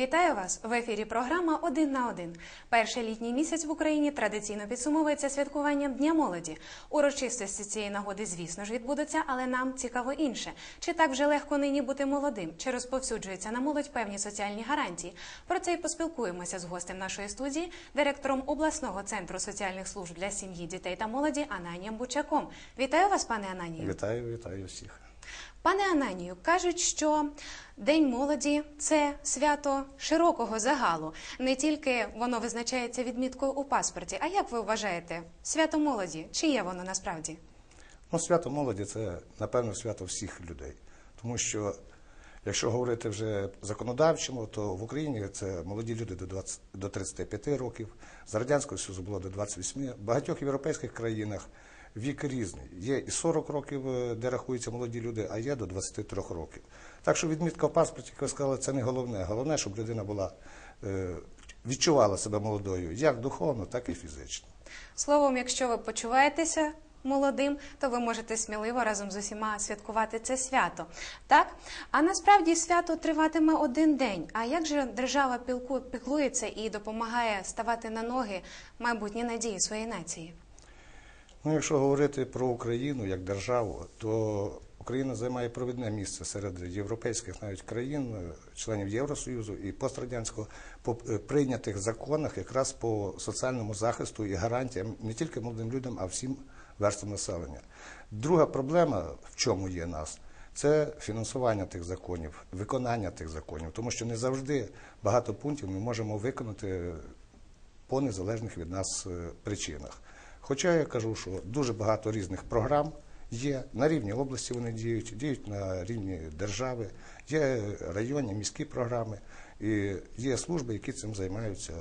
Вітаю вас в ефірі. Програма Один на один. Перший літній місяць в Україні традиційно підсумовується святкуванням Дня молоді. Урочистості цієї нагоди, звісно ж, відбудуться, але нам цікаво інше. Чи так вже легко нині бути молодим? Чи розповсюджуються на молодь певні соціальні гарантії? Про це і поспілкуємося з гостем нашої студії, директором обласного центру соціальних служб для сім'ї, дітей та молоді Ананієм Бучаком. Вітаю вас, пане Ананію. Вітаю, вітаю всіх. Пане Ананію, кажуть, що День молоді це свято широкого загалу. Не тільки воно визначається відміткою у паспорті. А як ви вважаєте, свято молоді? Чи є воно насправді? Ну, свято молоді це, напевно, свято всіх людей. Тому що, якщо говорити вже законодавчому, то в Україні це молоді люди до 20, до 35 років, з Радянського Союзу було до 28. В багатьох європейських країнах вік різний. Є і 40 років, е, де рахуються молоді люди, а є до 23 років. Так що відмітка в паспорті, як ви сказали, це не головне. Головне, щоб людина була е, відчувала себе молодою як духовно, так і фізично. Словом, якщо ви почуваєтеся молодим, то ви можете сміливо разом з усіма святкувати це свято. Так? А насправді свято триватиме один день. А як же держава піклується і допомагає ставати на ноги майбутні надії своєї нації? Ну, якщо говорити про Україну як державу, то Україна займає провідне місце серед європейських навіть країн, е, членів Євросоюзу і пострадянського по е, прийнятих законах якраз по соціальному захисту і гарантіям не тільки молодим людям, а всім верствам населення. Друга проблема, в чому є нас, це фінансування тих законів, виконання тих законів, тому що не завжди багато пунктів ми можемо виконати по незалежних від нас е, причинах. Хоча я кажу, що дуже багато різних програм є на рівні області. Вони діють, діють на рівні держави, є районні, міські програми, і є служби, які цим займаються.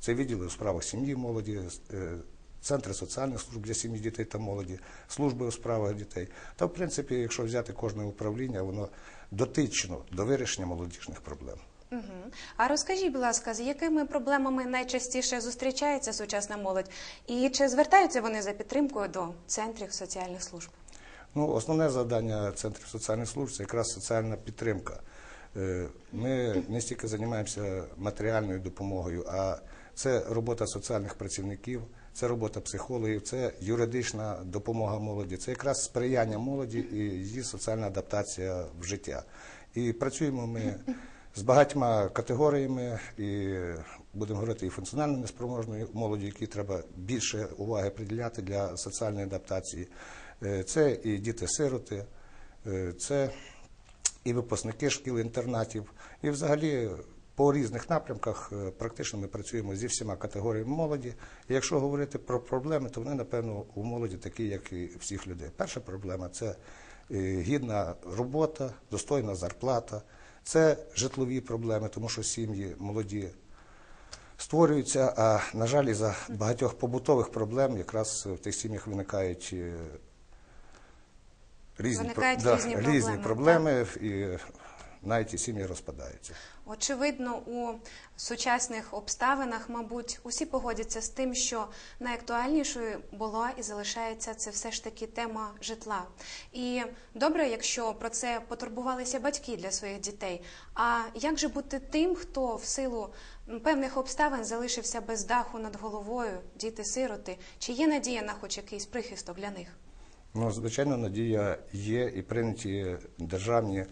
Це відділи у справах сім'ї, молоді, е, центри соціальних служб для сім'ї, дітей та молоді, служби у справах дітей. Та, в принципі, якщо взяти кожне управління, воно дотично до вирішення молодіжних проблем. Угу. А розкажіть, будь ласка, з якими проблемами найчастіше зустрічається сучасна молодь, і чи звертаються вони за підтримкою до центрів соціальних служб? Ну, основне завдання центрів соціальних служб це якраз соціальна підтримка. Е, Ми не стільки займаємося матеріальною допомогою, а це робота соціальних працівників, це робота психологів, це юридична допомога молоді, це якраз сприяння молоді і її соціальна адаптація в життя. І працюємо ми з багатьма категоріями, і будемо говорити і функціонально неспроможною молоді, якій треба більше уваги приділяти для соціальної адаптації. Е, Це і діти-сироти, е, це і випускники шкіл-інтернатів, і взагалі по різних напрямках е, практично ми працюємо зі всіма категоріями молоді. І якщо говорити про проблеми, то вони, напевно, у молоді такі, як і всіх людей. Перша проблема це гідна робота, достойна зарплата, це житлові проблеми, тому що сім'ї молоді створюються, а на жаль, із за багатьох побутових проблем якраз в тих сім'ях виникають е, різні, Виникають да, різні різні проблеми, проблеми, і навіть і сім'ї розпадаються. Очевидно, у сучасних обставинах, мабуть, усі погодяться з тим, що найактуальнішою була і залишається це все ж таки тема житла. І добре, якщо про це потурбувалися батьки для своїх дітей. А як же бути тим, хто в силу певних обставин залишився без даху над головою, діти-сироти? Чи є надія на хоч якийсь прихисток для них? Ну, звичайно, надія є і прийняті державні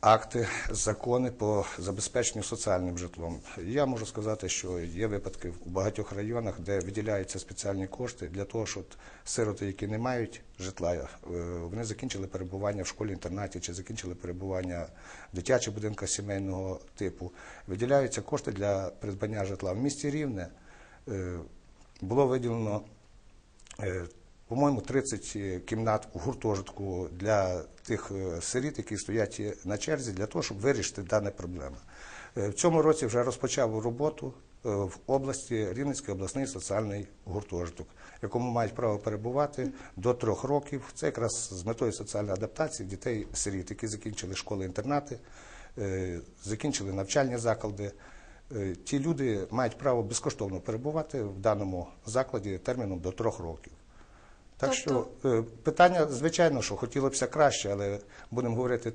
акти, закони по забезпеченню соціальним житлом. Я можу сказати, що є випадки у багатьох районах, де виділяються спеціальні кошти для того, щоб сироти, які не мають житла, е, вони закінчили перебування в школі-інтернаті чи закінчили перебування в дитячих будинках сімейного типу. Виділяються кошти для придбання житла. В місті Рівне е, було виділено е, по-моєму, 30 кімнат у гуртожитку для тих е, сиріт, які стоять на черзі, для того, щоб вирішити дану проблему. Е, В цьому році вже розпочав роботу е, в області Рівненський обласний соціальний гуртожиток, якому мають право перебувати до трьох років. Це якраз з метою соціальної адаптації дітей-сиріт, які закінчили школи-інтернати, е, закінчили навчальні заклади. Е, Ті люди мають право безкоштовно перебувати в даному закладі терміном до трьох років. Так Тобто- що е, питання, звичайно, що хотілося б краще, але будемо говорити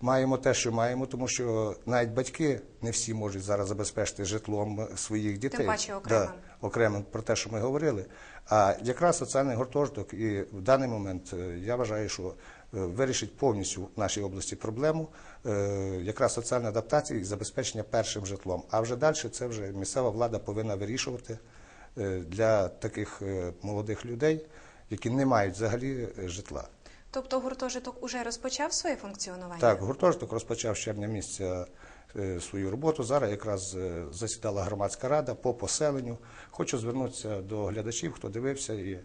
маємо те, що маємо, тому що навіть батьки не всі можуть зараз забезпечити житлом своїх дітей. паче окремим. Да, окремим про те, що ми говорили. А якраз соціальний гуртожиток, і в даний момент е, я вважаю, що е, вирішить повністю в нашій області проблему якраз соціальної адаптації і забезпечення першим житлом. А вже далі це вже місцева влада повинна вирішувати для таких молодих людей, які не мають взагалі е, житла. Тобто гуртожиток уже розпочав своє функціонування? Так, гуртожиток розпочав з червня місяця е, свою роботу. Зараз якраз е, засідала громадська рада по поселенню. Хочу звернутися до глядачів, хто дивився і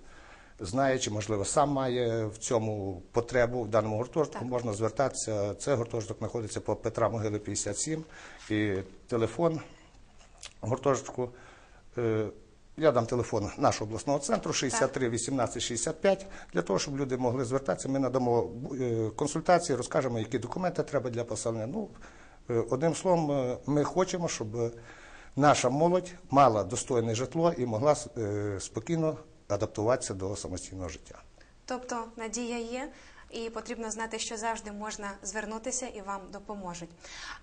знає, чи можливо сам має в цьому потребу в даному гуртожитку. Так. Можна звертатися. Це гуртожиток знаходиться по Петра Могили 57 і телефон гуртожитку. Я дам телефон нашого обласного центру 63 18 65, для того, щоб люди могли звертатися. Ми надамо е, консультації, розкажемо, які документи треба для поселення. Ну, е, одним словом, е, ми хочемо, щоб наша молодь мала достойне житло і могла спокійно адаптуватися до самостійного життя. Тобто надія є, і потрібно знати, що завжди можна звернутися і вам допоможуть.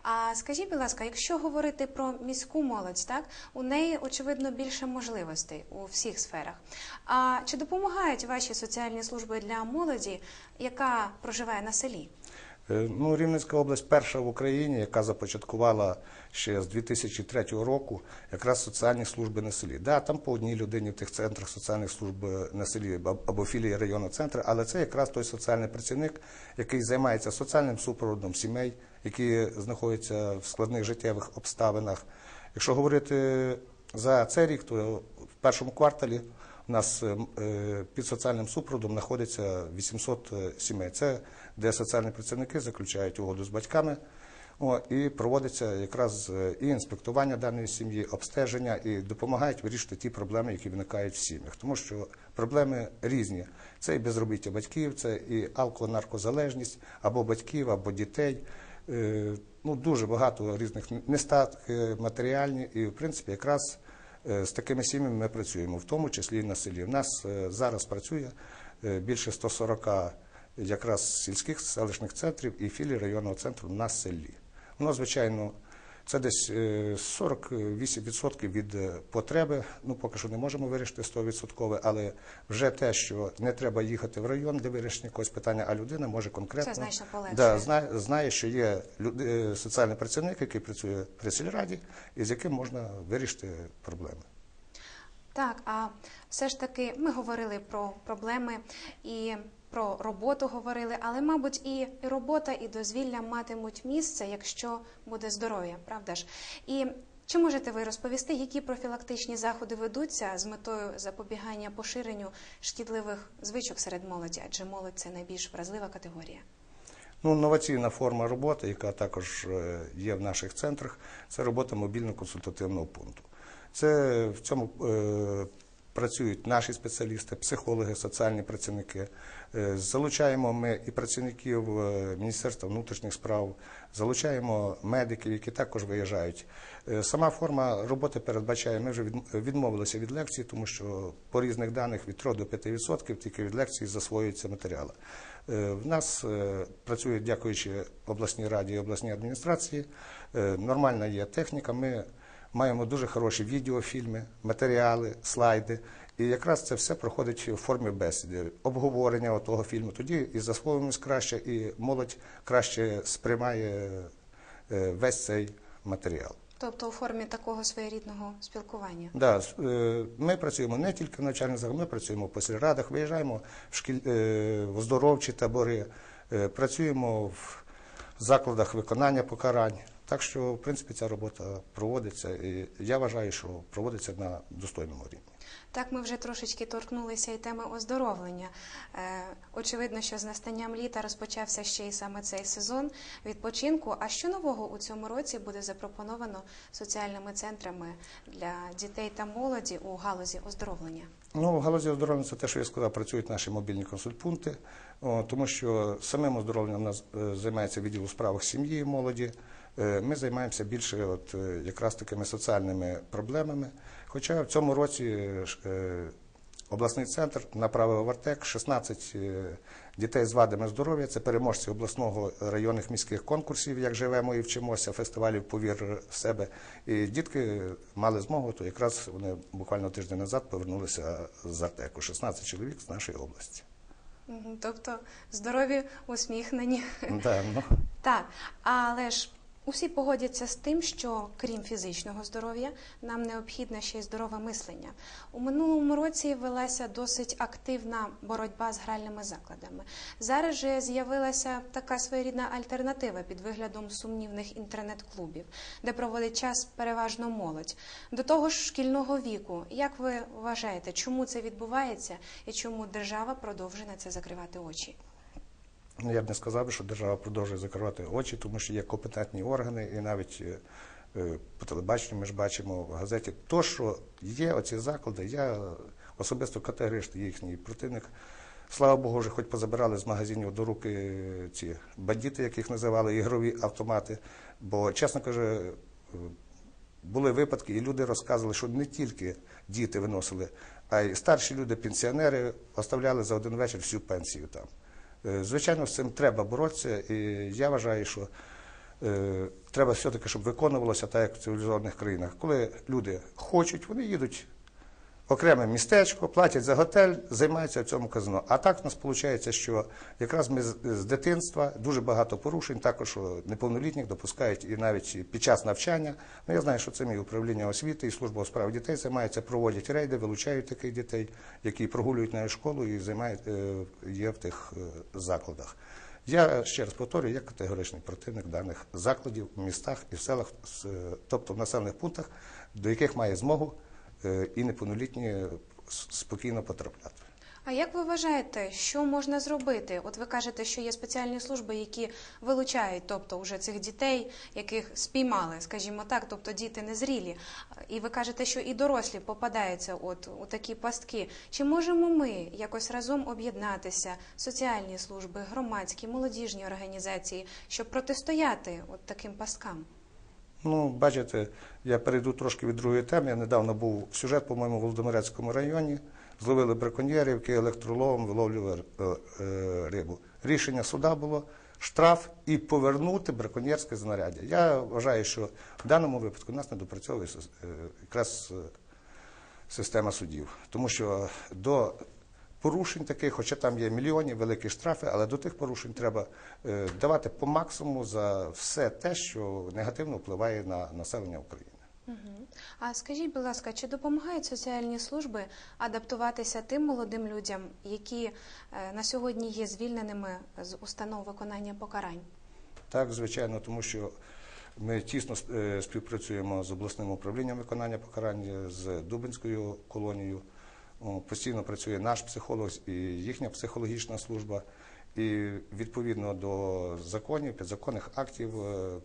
А скажіть, будь ласка, якщо говорити про міську молодь, так у неї очевидно більше можливостей у всіх сферах. А чи допомагають ваші соціальні служби для молоді, яка проживає на селі? Е, Ну, Рівненська область перша в Україні, яка започаткувала ще з 2003 року якраз соціальні служби на селі. Да, там по одній людині в тих центрах соціальних служб е, на селі аб- або філії районного центру, але це якраз той соціальний працівник, який займається соціальним супроводом сімей, які знаходяться в складних життєвих обставинах. Якщо говорити за цей рік, то в першому кварталі у нас е, під соціальним супроводом знаходиться 800 е, сімей. Це де соціальні працівники заключають угоду з батьками. О, і проводиться якраз е, і інспектування даної сім'ї, обстеження і допомагають вирішити ті проблеми, які виникають в сім'ях. Тому що проблеми різні. Це і безробіття батьків, це і алко-наркозалежність або батьків, або дітей. Е, Ну, дуже багато різних нестатки матеріальні, і в принципі якраз Е, З такими сім'ями ми працюємо, в тому числі і на селі. У нас е, зараз працює е, більше 140 якраз сільських селищних центрів і філій районного центру на селі. Воно, звичайно, це десь е, 48% від е, потреби. Ну, поки що не можемо вирішити 100%, але вже те, що не треба їхати в район для вирішення якогось питання, а людина може конкретно Це. Да, знає, знає, що є люди, е, соціальний працівник, який працює при сільраді, і з яким можна вирішити проблеми. Так, а все ж таки ми говорили про проблеми і про роботу говорили, але, мабуть, і робота, і дозвілля матимуть місце, якщо буде здоров'я, правда ж? І чи можете ви розповісти, які профілактичні заходи ведуться з метою запобігання поширенню шкідливих звичок серед молоді? Адже молодь це найбільш вразлива категорія. Ну, інноваційна форма роботи, яка також е, є в наших центрах, це робота мобільно-консультативного пункту. Це в цьому е, працюють наші спеціалісти, психологи, соціальні працівники. Е, залучаємо ми і працівників е, Міністерства внутрішніх справ, залучаємо медиків, які також виїжджають. Е, сама форма роботи передбачає, ми вже від- відмовилися від лекцій, тому що по різних даних від 3 до 5% тільки від лекцій засвоюються матеріали. В нас працює, дякуючи обласній раді і обласній адміністрації, нормальна є техніка. Ми маємо дуже хороші відеофільми, матеріали, слайди. І якраз це все проходить в формі бесіди, обговорення того фільму. Тоді і засвоюємось краще, і молодь краще сприймає е, весь цей матеріал. Тобто у формі такого своєрідного спілкування. Да, е, ми працюємо не тільки в навчальних закладах, ми працюємо по сільрадах, виїжджаємо в, шкіль, е, в оздоровчі табори, працюємо в закладах виконання покарань. Так що, в принципі, ця робота проводиться, і я вважаю, що проводиться на достойному рівні. Так, ми вже трошечки торкнулися і теми оздоровлення. Е, очевидно, що з настанням літа розпочався ще й саме цей сезон відпочинку. А що нового у цьому році буде запропоновано соціальними центрами для дітей та молоді у галузі оздоровлення? Ну, в галузі оздоровлення це те, що я сказав, працюють наші мобільні консультпункти, тому що самим оздоровленням у нас е, займається відділ у справах сім'ї і молоді. Е, Ми займаємося більше от, е, якраз такими соціальними проблемами. Хоча в цьому році е, обласний центр направив в Артек 16 е, дітей з вадами здоров'я. Це переможці обласного районних міських конкурсів, як живемо і вчимося, фестивалів Повір в себе. І дітки мали змогу, то якраз вони буквально тиждень назад повернулися з Артеку. 16 чоловік з нашої області. Тобто здорові, усміхнені. Да, ну, Так, але ж усі погодяться з тим, що крім фізичного здоров'я, нам необхідне ще й здорове мислення. У минулому році велася досить активна боротьба з гральними закладами. Зараз же з'явилася така своєрідна альтернатива під виглядом сумнівних інтернет-клубів, де проводить час переважно молодь. До того ж, шкільного віку. Як ви вважаєте, чому це відбувається і чому держава продовжує на це закривати очі? Ну, я б не сказав, що держава продовжує закривати очі, тому що є компетентні органи, і навіть е, е, по телебаченню ми ж бачимо в газеті. То, що є оці заклади, я особисто категорично їхній противник. Слава Богу, вже хоч позабирали з магазинів до руки ці бандити, яких називали ігрові автомати. Бо, чесно кажучи, е, були випадки, і люди розказували, що не тільки діти виносили, а й старші люди, пенсіонери оставляли за один вечір всю пенсію там. Е, Звичайно, з цим треба боротися, і я вважаю, що е, треба все-таки, щоб виконувалося так, як в цивілізованих країнах. Коли люди хочуть, вони їдуть окреме містечко, платять за готель, займаються в цьому казино. А так у нас виходить, що якраз ми з, дитинства дуже багато порушень, також неповнолітніх допускають і навіть під час навчання. Ну, я знаю, що це і управління освіти, і служба у справах дітей займаються, проводять рейди, вилучають таких дітей, які прогулюють на школу і займають, е, є в тих е, закладах. Я ще раз повторюю, я категоричний противник даних закладів в містах і в селах, е, тобто в населених пунктах, до яких має змогу е, і неповнолітні спокійно потрапляти. А як ви вважаєте, що можна зробити? От ви кажете, що є спеціальні служби, які вилучають, тобто уже цих дітей, яких спіймали, скажімо так, тобто діти незрілі. І ви кажете, що і дорослі попадаються от у такі пастки. Чи можемо ми якось разом об'єднатися, соціальні служби, громадські, молодіжні організації, щоб протистояти от таким пасткам? Ну, бачите, я перейду трошки від другої теми. Я недавно був сюжет, по-моєму, в Володимирецькому районі. Зловили браконьєрів, які електроловом виловлювали е, е, рибу. Рішення суда було штраф і повернути браконьєрське знаряддя. Я вважаю, що в даному випадку нас не допрацьовує е, якраз система судів. Тому що до порушень таких, хоча там є мільйонні великі штрафи, але до тих порушень треба е, давати по максимуму за все те, що негативно впливає на населення України. А скажіть, будь ласка, чи допомагають соціальні служби адаптуватися тим молодим людям, які е, на сьогодні є звільненими з установ виконання покарань? Так, звичайно, тому що ми тісно е, співпрацюємо з обласним управлінням виконання покарань, з Дубинською колонією. Постійно працює наш психолог і їхня психологічна служба. І відповідно до законів, підзаконних актів, е,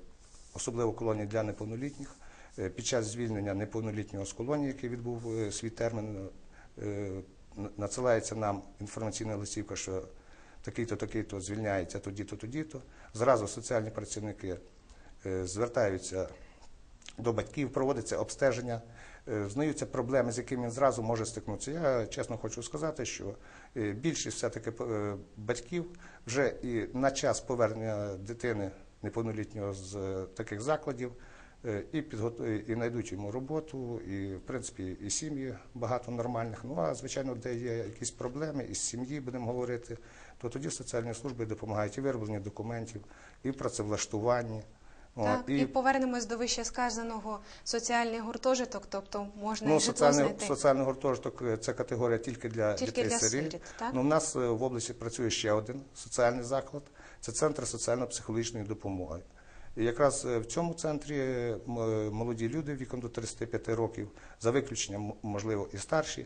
особливо колонії для неповнолітніх, е, під час звільнення неповнолітнього з колонії, який відбув е, свій термін, надсилається нам інформаційна листівка, що такий-то, такий-то звільняється тоді-то, тоді-то. Зразу соціальні працівники звертаються до батьків, проводиться обстеження, е, знаються проблеми, з якими він зразу може стикнутися. Я чесно хочу сказати, що е, більшість все-таки е, батьків вже і на час повернення дитини неповнолітнього з таких закладів і підготу... і знайдуть йому роботу, і в принципі і сім'ї багато нормальних. Ну а звичайно, де є якісь проблеми із сім'ї, будемо говорити, то тоді соціальні служби допомагають і виробленні документів, і працевлаштуванні. Так, і... повернемось до вище сказаного соціальний гуртожиток, тобто можна Ну, і житло соціальний, знайти. соціальний гуртожиток е, це категорія тільки для Тільки дітей для сиріт. сиріт, так? Ну, у нас е, в області працює ще один соціальний заклад. Це центр соціально-психологічної допомоги. І якраз е, в цьому центрі молоді люди віком до 35 років, за виключенням, можливо, і старші,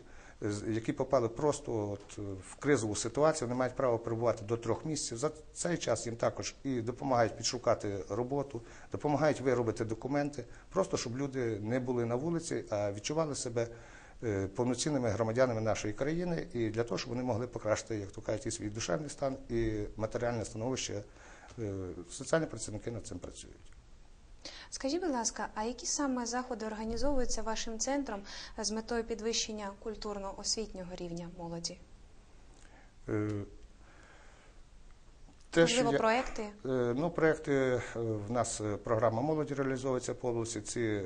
які попали просто от в кризову ситуацію, вони мають право перебувати до трьох місяців. За цей час їм також і допомагають підшукати роботу, допомагають виробити документи, просто щоб люди не були на вулиці, а відчували себе е, повноцінними громадянами нашої країни, і для того, щоб вони могли покращити, як то кажуть, і свій душевний стан, і матеріальне становище. Е, Соціальні працівники над цим працюють. Скажіть, будь ласка, а які саме заходи організовуються вашим центром з метою підвищення культурно-освітнього рівня молоді? Е, те, що Можливо, я- проекти? Е, Ну, проекти е, в нас програма молоді реалізовується по області. Ці,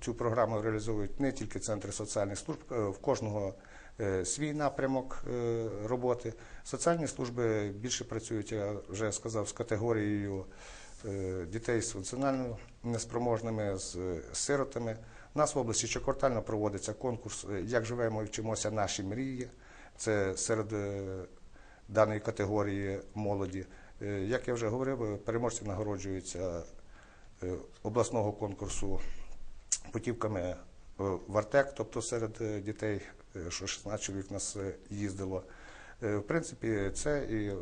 цю програму реалізовують не тільки центри соціальних служб, в кожного свій напрямок роботи. Соціальні служби більше працюють, я вже сказав, з категорією дітей з функціонально неспроможними, з е, сиротами. У нас в області щоквартально проводиться конкурс е, Як живемо і вчимося наші мрії. Це серед е, даної категорії молоді. Е, Як я вже говорив, е, переможці нагороджуються е, обласного конкурсу путівками е, в Артек, тобто серед е, дітей, е, що 16 чоловік нас е, їздило. Е, В принципі, це і е,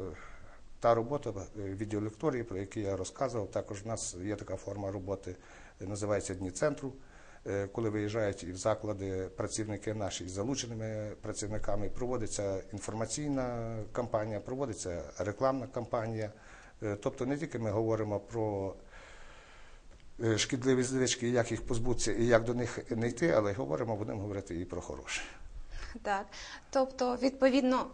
та робота е, відділ лекторії, про яку я розказував. Також в нас є така форма роботи, е, називається Дні центру. Е, Коли виїжджають і в заклади працівники наші з залученими працівниками, проводиться інформаційна кампанія, проводиться рекламна кампанія. Тобто не тільки ми говоримо про шкідливі звички, як їх позбутися і як до них не йти, але й говоримо, будемо говорити і про хороше. Так. Тобто, відповідно,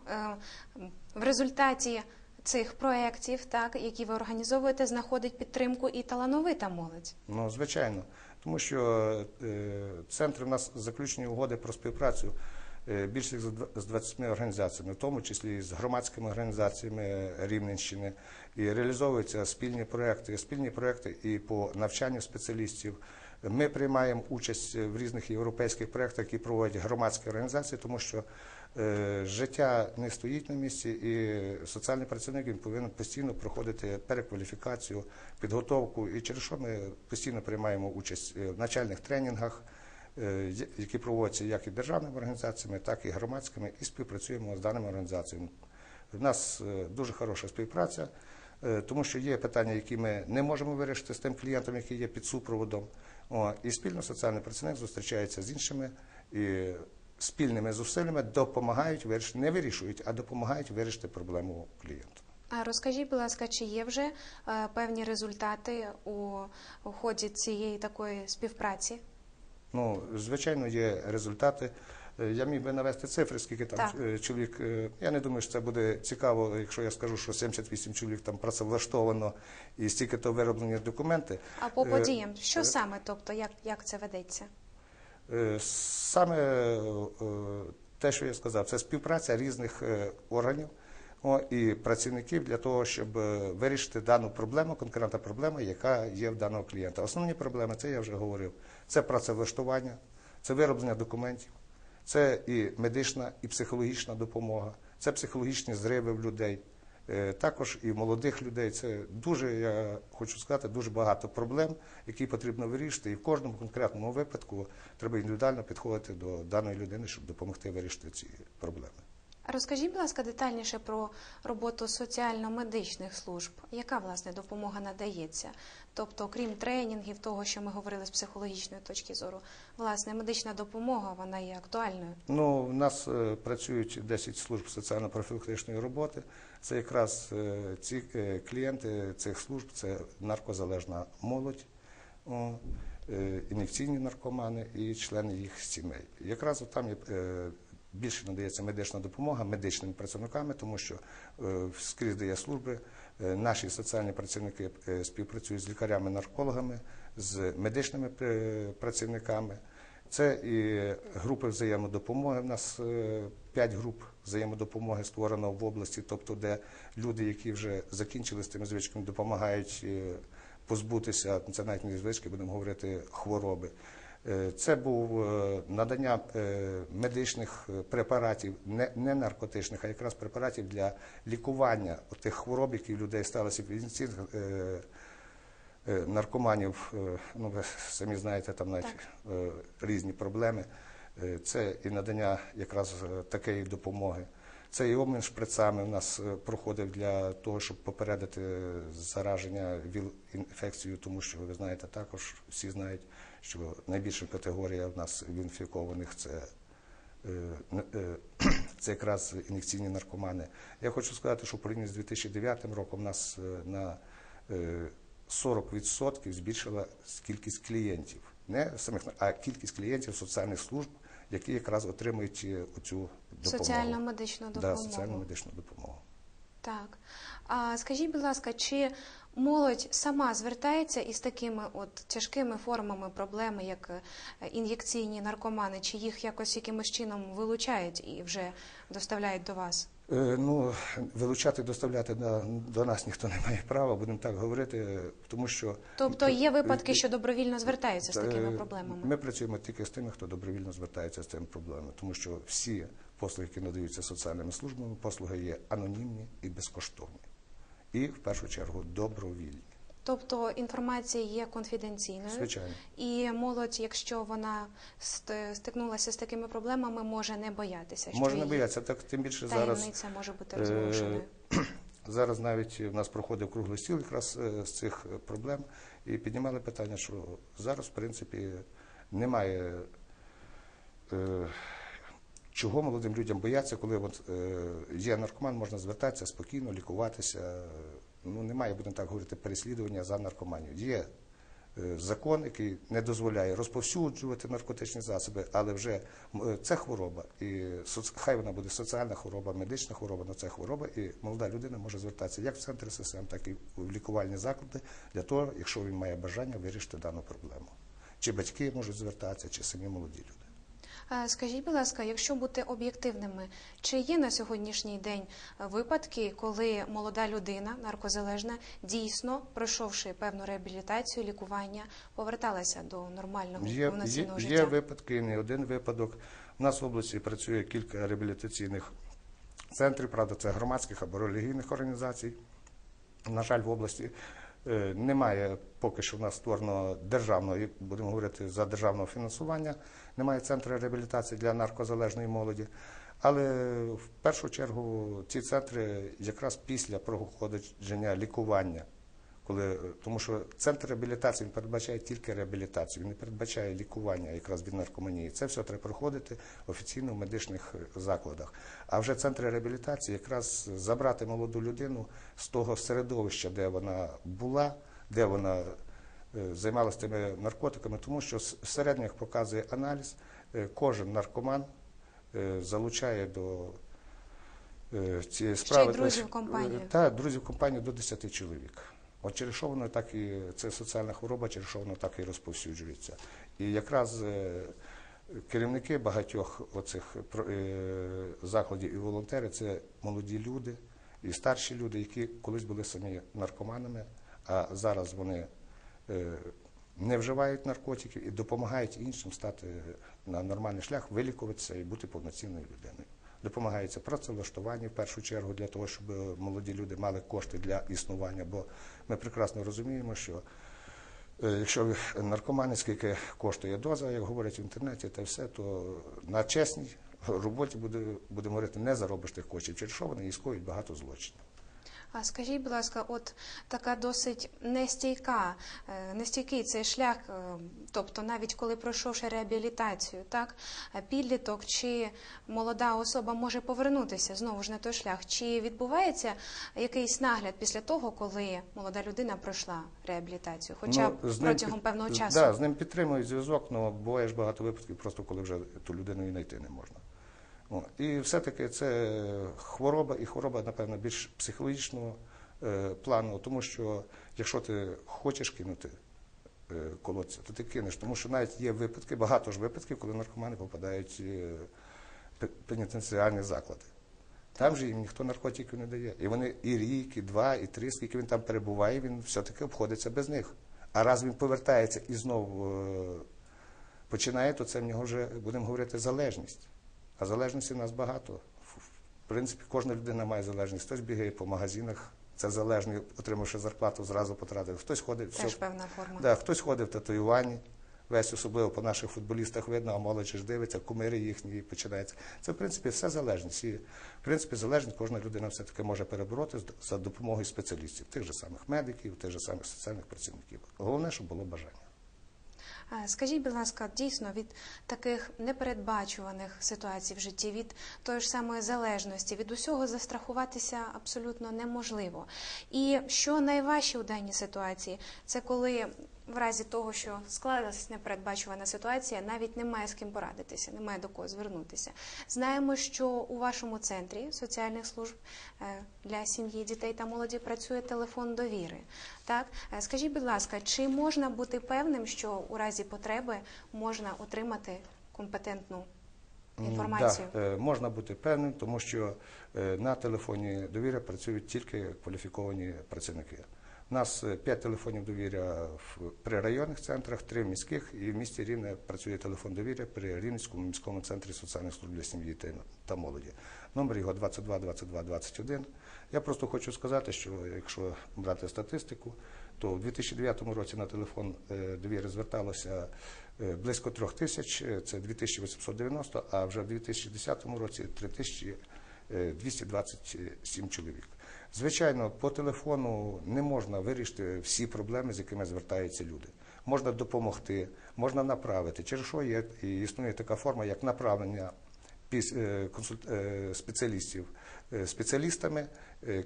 в результаті цих проєктів, так, які ви організовуєте, знаходить підтримку і талановита молодь. Ну, звичайно, тому що е, центри в нас заключені угоди про співпрацю е, більше з дв- 20 організаціями, в тому числі з громадськими організаціями Рівненщини, і реалізовуються спільні проекти, спільні проекти і по навчанню спеціалістів. Ми приймаємо участь в різних європейських проєктах, які проводять громадські організації, тому що життя не стоїть на місці, і соціальний працівник він повинен постійно проходити перекваліфікацію, підготовку, і через що ми постійно приймаємо участь е, в навчальних тренінгах, е, які проводяться як і державними організаціями, так і громадськими, і співпрацюємо з даними організаціями. У нас е, дуже хороша співпраця, е, тому що є питання, які ми не можемо вирішити з тим клієнтом, який є під супроводом. І спільно соціальний працівник зустрічається з іншими і спільними зусиллями допомагають вирішити, не вирішують, а допомагають вирішити проблему клієнта. А розкажіть, будь ласка, чи є вже е, певні результати у, у ході цієї такої співпраці? Ну, звичайно, є результати. Е, Я міг би навести цифри, скільки там Так. е, чоловік. е, Я не думаю, що це буде цікаво, якщо я скажу, що 78 чоловік там працевлаштовано і стільки то вироблені документи. А по подіям, що саме, тобто, як, як це ведеться? Е, Саме е, те, що я сказав, це співпраця різних е, органів і працівників для того, щоб вирішити дану проблему, конкретна проблема, яка є в даного клієнта. Основні проблеми, це я вже говорив, це працевлаштування, це вироблення документів, це і медична, і психологічна допомога, це психологічні зриви в людей. Е, Також і молодих людей це дуже, я хочу сказати, дуже багато проблем, які потрібно вирішити. І в кожному конкретному випадку треба індивідуально підходити до даної людини, щоб допомогти вирішити ці проблеми. Розкажіть, будь ласка, детальніше про роботу соціально-медичних служб. Яка власне допомога надається? Тобто, окрім тренінгів, того, що ми говорили з психологічної точки зору, власне, медична допомога вона є актуальною. Ну, у нас е, працюють 10 служб соціально-профілактичної роботи. Це якраз е, ці е, клієнти цих служб це наркозалежна молодь, о, е, ін'єкційні наркомани і члени їх сімей. Якраз там є, е, більше надається медична допомога медичними працівниками, тому що е, скрізь де є служби, е, наші соціальні працівники е, співпрацюють з лікарями-наркологами, з медичними працівниками. Це і групи взаємодопомоги. У нас п'ять груп взаємодопомоги створено в області, тобто, де люди, які вже закінчили з тими звичками, допомагають позбутися, це навіть не звички, будемо говорити, хвороби. Е, Це був е, надання е, медичних препаратів, не, наркотичних, а якраз препаратів для лікування тих хвороб, які в людей сталися в е, наркоманів, ну ви самі знаєте, там навіть е, різні проблеми. Це і надання якраз такої допомоги. Це і обмін шприцами у нас проходив для того, щоб попередити зараження ВІЛ-інфекцією, тому що ви знаєте, також всі знають, що найбільша категорія в нас інфікованих це е, е, це якраз ін'єкційні наркомани. Я хочу сказати, що в порівнянні з 2009 роком у нас е, на е, 40% збільшила кількість клієнтів. Не самих, а кількість клієнтів соціальних служб, які якраз отримують оцю допомогу. Соціально-медичну Да, допомогу. соціальну медичну допомогу. Так. А скажіть, будь ласка, чи молодь сама звертається із такими от тяжкими формами проблеми, як е, ін'єкційні наркомани, чи їх якось якимось чином вилучають і вже доставляють до вас? Е, Ну, вилучати, доставляти до, до нас ніхто не має права, будемо так говорити, е, тому що Тобто є випадки, що добровільно звертаються з Е, такими проблемами? Ми працюємо тільки з тими, хто добровільно звертається з цими проблемами, тому що всі послуги, які надаються соціальними службами, послуги є анонімні і безкоштовні. І в першу чергу добровільні. Тобто інформація є конфіденційною, Звичайно. і молодь, якщо вона стикнулася з такими проблемами, може не боятися. що Можна її боятися, так тим більше зараз. таємниця може бути е, розголошеною. Зараз навіть в нас проходив круглий стіл якраз е, з цих е, проблем і піднімали питання, що зараз, в принципі, немає е, чого молодим людям боятися, коли от, е, є наркоман, можна звертатися спокійно, лікуватися. Ну, немає, будемо так говорити, переслідування за наркоманію. Є е, закон, який не дозволяє розповсюджувати наркотичні засоби, але вже е, це хвороба. І соц- хай вона буде соціальна хвороба, медична хвороба, але це хвороба, і молода людина може звертатися як в центр ССМ, так і в лікувальні заклади для того, якщо він має бажання вирішити дану проблему. Чи батьки можуть звертатися, чи самі молоді люди. Е, Скажіть, будь ласка, якщо бути об'єктивними, чи є на сьогоднішній день е, випадки, коли молода людина, наркозалежна, дійсно, пройшовши певну реабілітацію, лікування, поверталася до нормального Є, є, повноцінного є життя? випадки, не один випадок. У нас в області працює кілька реабілітаційних центрів, правда, це громадських або релігійних організацій. На жаль, в області немає поки що в нас створено державного, будемо говорити за державного фінансування, немає центру реабілітації для наркозалежної молоді. Але в першу чергу ці центри якраз після проходження лікування коли, тому що центр реабілітації він передбачає тільки реабілітацію, він не передбачає лікування якраз від наркоманії. Це все треба проходити офіційно в медичних е, закладах. А вже центри реабілітації якраз забрати молоду людину з того середовища, де вона була, де вона е, займалася тими наркотиками, тому що середньо, як показує аналіз, е, кожен наркоман е, залучає до е, цієї Ще й друзів компанії. Е, Так, друзів компанії до 10 чоловік. От через що воно так і це соціальна хвороба, через що воно так і розповсюджується. І якраз е, керівники багатьох оцих е, закладів і волонтери це молоді люди і старші люди, які колись були самі наркоманами, а зараз вони е, не вживають наркотиків і допомагають іншим стати на нормальний шлях, вилікуватися і бути повноцінною людиною. Допомагається працевлаштування в першу чергу для того, щоб молоді люди мали кошти для існування. Бо ми прекрасно розуміємо, що е, якщо наркомани, скільки коштує доза, як говорять в інтернеті, та все, то на чесній роботі буде, будемо говорити, не заробиш тих коштів, через що вони іскують багато злочинів. А скажіть, будь ласка, от така досить нестійка, е, нестійкий цей шлях, е, тобто навіть коли пройшовши реабілітацію, так е, підліток чи молода особа може повернутися знову ж на той шлях. Чи відбувається якийсь нагляд після того, коли молода людина пройшла реабілітацію, хоча Ну, ним протягом певного часу? Да, з ним підтримують зв'язок, але буває ж багато випадків, просто коли вже ту людину і знайти не можна. І все-таки це хвороба, і хвороба, напевно, більш психологічного е, плану, тому що якщо ти хочеш кинути е, колодця, то ти кинеш. Тому що навіть є випадки, багато ж випадків, коли наркомани попадають е, в пе- пенітенціарні заклади. Там же їм ніхто наркотиків не дає. І вони і рік, і два, і три, скільки він там перебуває, він все-таки обходиться без них. А раз він повертається і знову е, починає, то це в нього вже, будемо говорити, залежність. А залежності в нас багато. В- принципі, кожна людина має залежність. Хтось бігає по магазинах, це залежний, отримавши зарплату, зразу потратив. Хтось ходить, Теж все, певна форма. да, хтось ходить в татуюванні. Весь особливо по наших футболістах видно, а молодь ж дивиться, кумири їхні і починається. Це, в принципі, все залежність. І, в принципі, залежність кожна людина все-таки може перебороти за допомогою спеціалістів, тих же самих медиків, тих же самих соціальних працівників. Головне, щоб було бажання. Скажіть, будь ласка, дійсно від таких непередбачуваних ситуацій в житті, від тої ж самої залежності, від усього застрахуватися абсолютно неможливо. І що найважче у даній ситуації, це коли в разі того, що склалася непередбачувана ситуація, навіть немає з ким порадитися, немає до кого звернутися. Знаємо, що у вашому центрі соціальних служб е, для сім'ї, дітей та молоді працює телефон довіри. Так, Е, скажіть, будь ласка, чи можна бути певним, що у разі потреби можна отримати компетентну М, інформацію? Да, е, можна бути певним, тому що на телефоні довіря працюють тільки кваліфіковані працівники. У нас е, п'ять телефонів довіря при районних центрах, три в міських, і в місті Рівне працює телефон довіря при Рівненському міському центрі соціальних служб для сім'ї та- молоді. Номер його 22 22 21. Я просто хочу сказати, що якщо брати статистику, то в 2009 році на телефон е, довіри зверталося е, близько трьох тисяч, це 2890, а вже в 2010 році 3227 чоловік. Звичайно, по телефону не можна вирішити всі проблеми, з якими звертаються люди. Можна допомогти, можна направити. Через що є існує така форма, як направлення е, е, спеціалістів е, спеціалістами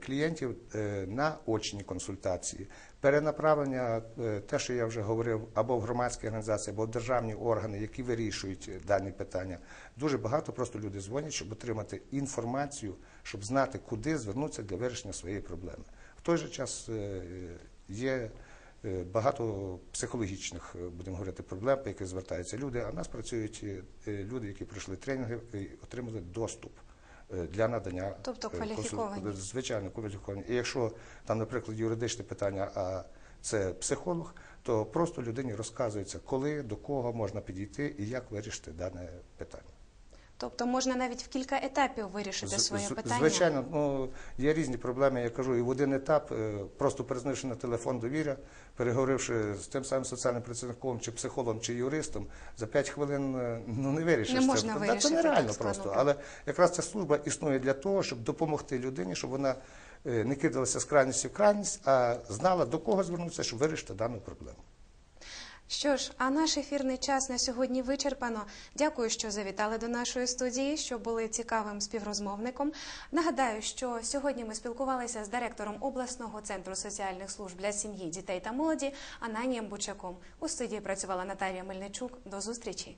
клієнтів е, на очні консультації, перенаправлення, е, те, що я вже говорив, або в громадські організації, або в державні органи, які вирішують е, дані питання. Дуже багато просто люди дзвонять, щоб отримати інформацію, щоб знати, куди звернутися для вирішення своєї проблеми. В той же час е, є е, багато психологічних, е, будемо говорити, проблем, по яких звертаються люди. А в нас працюють е, е, люди, які пройшли тренінги і отримали доступ е, для надання Тобто е, кваліфіковані. звичайно кваліфіковані. І якщо там, наприклад, юридичне питання, а це психолог, то просто людині розказується, коли до кого можна підійти і як вирішити дане питання. Тобто можна навіть в кілька етапів вирішити своє питання. Звичайно, ну є різні проблеми. Я кажу, і в один етап, е, просто перезнивши на телефон довіря, переговоривши з тим самим соціальним працівником, чи психологом, чи юристом, за 5 хвилин е, ну не вирішиш Не це. можна Та вирішити Це нереально просто. Але якраз ця служба існує для того, щоб допомогти людині, щоб вона е, не кидалася з крайності в крайність, а знала до кого звернутися, щоб вирішити дану проблему. Що ж, а наш ефірний час на сьогодні вичерпано. Дякую, що завітали до нашої студії, що були цікавим співрозмовником. Нагадаю, що сьогодні ми спілкувалися з директором обласного центру соціальних служб для сім'ї, дітей та молоді Ананієм Бучаком. У студії працювала Наталія Мельничук. До зустрічі.